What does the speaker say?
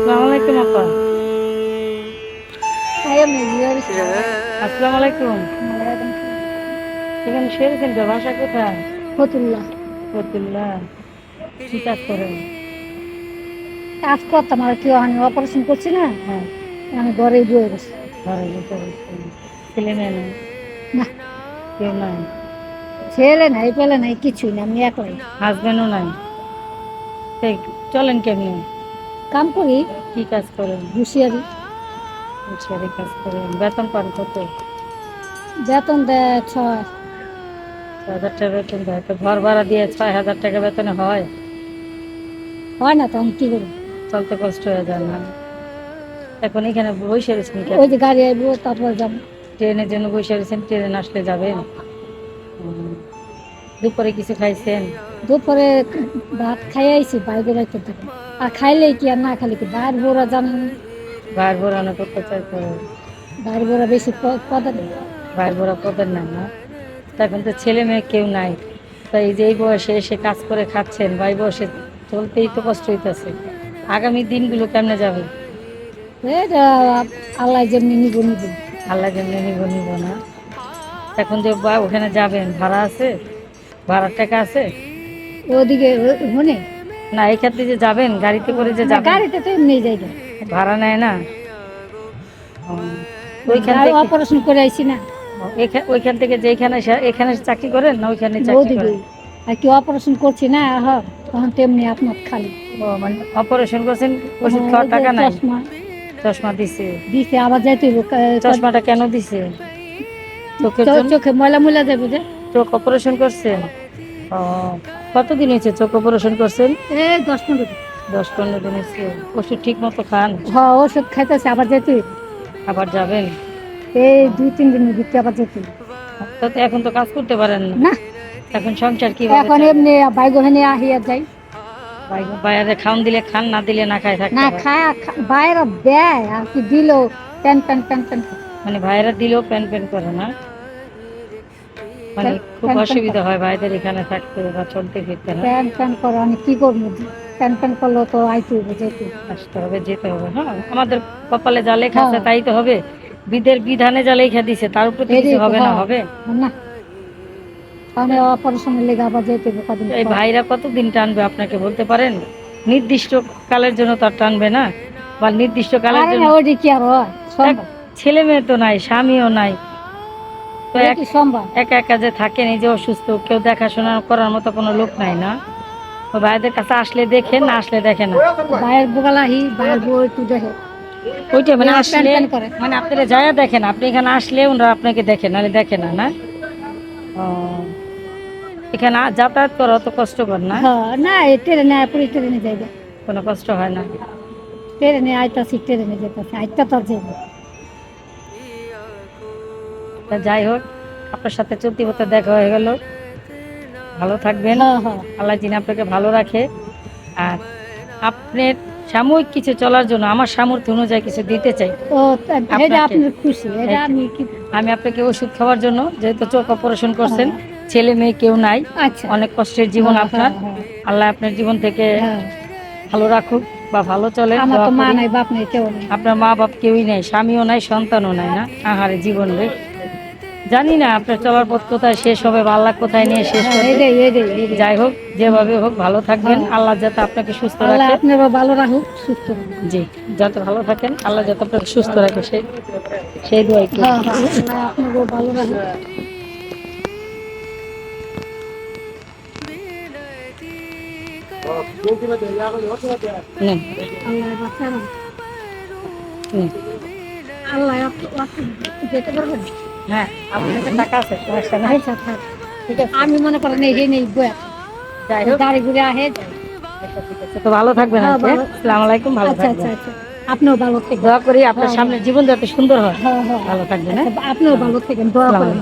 আসসালামু আলাইকুম আপা আসসালামু আলাইকুম এখানে সেরেছেন তো বাসা কোথায় কি কাজ করেন কাজ করতাম আর কেউ আমি অপারেশন করছি না হ্যাঁ আমি ঘরেই বয়ে গেছি ঘরে বসে। ছেলে নেই না কেউ নাই, ছেলে নাই পেলে নাই কিছুই না আমি একলাই হাজবেন্ডও নাই সেই চলেন কেমনি কাম করি? কি কাজ করেন? হুঁশিয়ারি। হুঁশিয়ারি কাজ করেন। বেতন পান কত? বেতন দেয় ছয়। ছয় হাজার টাকা বেতন দেয়। তো ঘর ভাড়া দিয়ে ছয় হাজার টাকা বেতনে হয়? হয় না তখন কি করি চলতে কষ্ট হয়ে যায় না। এখন এখানে বসে রয়েছেন ওই যে গাড়ি আসব তারপর যাব। ট্রেনের জন্য বসে রয়েছেন ট্রেনে আসলে যাবেন। দুপুরে কিছু খাইছেন? দুপুরে ভাত খাই আইছি বাইরে রাখতে থাকে। আর খাইলে কি আর না খাইলে কি? বাইর বোরা জানেন? ভাইয়ের বোরানো করতে চাইতে বাইর বোরা বেশি প- পদে নেই। ভাইয়ের বোরা পদের না তা এখন তো ছেলে মেয়ে কেউ নাই। তাই এই যে এই বয়সে এসে কাজ করে খাচ্ছেন ভাই বয়সে চলতেই তো কষ্ট হইতেছে। আগামী দিনগুলো কেমনে যাবে? এটা আল্লাহ যেমনি নিব নিব। আল্লাহ যেমনি নিব নিব না? এখন যে বা ওখানে যাবেন ভাড়া আছে? ভাড়ার টাকা আছে? ওদিকে মনে না যে যাবেন গাড়িতে করে যে যাবেন? গাড়িতে তো এমনি যাই ভাড়া নেয় না? ও, ওইখান থেকে অপারেশন করে আইছি না। ওইখান থেকে এখানে চাকরি করেন না ওইখানে চাকরি করেন? আর কি অপারেশন করছি না হ তখন তেমনি আপনার খালি। ও মানে অপারেশন করছেন ওষুধ খাওয়ার টাকা নাই? চশমা। চশমা দিছে? দিছে আবার যাইতে চশমাটা কেন দিছে? চোখের চো- জন্য? চোখে ময়লা ময়লা যাবে যে। চোখ অপারেশন করছেন? কতদিন হয়েছে চোখ অপারেশন করছেন? এই দশ পনেরো দিন। দশ পনেরো দিন হয়েছে। ওষুধ ঠিক মতো খান? হ ওষুধ খাইতেছে আবার যেতে। আবার যাবেন? এই দুই তিন দিনের ভিতরে আবার যেতে। তো এখন তো কাজ করতে পারেন না। না। এখন সংসার কি এখন এমনি বাইক ওখানে আহিয়া যাই। বাইরে খাওন দিলে খান না দিলে না খায় থাকতে না খায় বাইরে দেয় আর কি দিল প্যান প্যান প্যান প্যান মানে ভাইরা দিলেও প্যান প্যান করে না? মানে খুব অসুবিধা হয় ভাইদের এখানে থাকতে বা চলতে ফিরতে না প্যান প্যান করে আমি কি করব? প্যান প্যান করলেও তো আইতে হইব যেতে আসতে হবে যেতে হবে হ্যাঁ। আমাদের কপালে যা লেখা আছে হ্যাঁ। তাই তো হবে। বিদের বিধানে যা লেখা দিছে তার উপর কিছু হবে না হ্যাঁ। হবে? না তাহলে অপারেশনের লেগে আবার যেতে হইব কদিন এই। ভাইরা কতদিন টানবে আপনাকে বলতে পারেন? নির্দিষ্ট কালের জন্য তার টানবে না। বা নির্দিষ্ট কালের জন্য ছেলে মেয়ে তো নাই স্বামীও নাই। এক- একা যে থাকেন এই যে অসুস্থ কেউ দেখাশোনা করার মতো কোনো লোক নাই না। ও ভাইদের কাছে আসলে দেখে না আসলে দেখে না। বাইরের বউ একটু দেখে। ওইটা মানে আসলে মানে আপনারা যায়া দেখেন আপনি এখানে আসলে ওনারা আপনাকে দেখেন নাহলে দেখে না না? ও। এখানে যাতায়াত করা অত কষ্টকর না? হ্যাঁ না ট্রেনে পুরী ট্রেনে যাই কোনো কষ্ট হয় না? ট্রেনে আইতাছি ট্রেনে যেতেছি আইতা তো যাব তা যাই হোক আপনার সাথে চলতি হতে দেখা হয়ে গেল। ভালো থাকবেন। হ্যাঁ হ্যাঁ। আল্লাহ যিনি আপনাকে ভালো রাখে। আর আপনার সাময়িক কিছু চলার জন্য আমার সামর্থ্য অনুযায়ী কিছু দিতে চাই। আমি আপনাকে ওষুধ খাওয়ার জন্য যেহেতু চোখ অপারেশন করছেন ছেলে মেয়ে কেউ নাই। আচ্ছা। অনেক কষ্টের জীবন হ্যাঁ, আপনার। হ্যাঁ, আল্লাহ আপনার জীবন থেকে হ্যাঁ। ভালো রাখুক বা ভালো চলে আমার মা বাপ কেউ নেই। আপনার মা বাপ কেউই নাই স্বামীও নাই সন্তানও নাই না। আহারে জীবন রে। জানি না আপনার চলার পথ কোথায় শেষ হবে বা আল্লাহ কোথায় নিয়ে শেষ হ্যাঁ, এটাই এটাই। যাই হোক যেভাবে হোক ভালো থাকবেন। হ্যাঁ। আল্লাহ যাতে আপনাকে সুস্থ রাখে। আপনারও ভালো রাখুক সুস্থ জি যাতে ভালো থাকেন আল্লাহ যাতে আপনাকে সুস্থ রাখে সেই সেই দোয়াই। হ্যাঁ হ্যাঁ ভালো রাখুক। আল্লাহ যেতে পারবেন? হ্যাঁ আপনার কাছে টাকা আছে সমস্যা নাই আচ্ছা ঠিক আছে। আমি মনে করেন এই নেই বয়া। যাই হোক। গাড়ি ঘুরে আহে। আচ্ছা। তো ভালো থাকবেন হ্যাঁ। আসসালামু আলাইকুম ভালো আচ্ছা আচ্ছা থাকবেন। আপনিও ভালো থাকবেন। দোয়া করি আপনার সামনে জীবন যাতে সুন্দর হয়। ভালো থাকবেন আপনিও ভালো থাকবেন দোয়া করেন।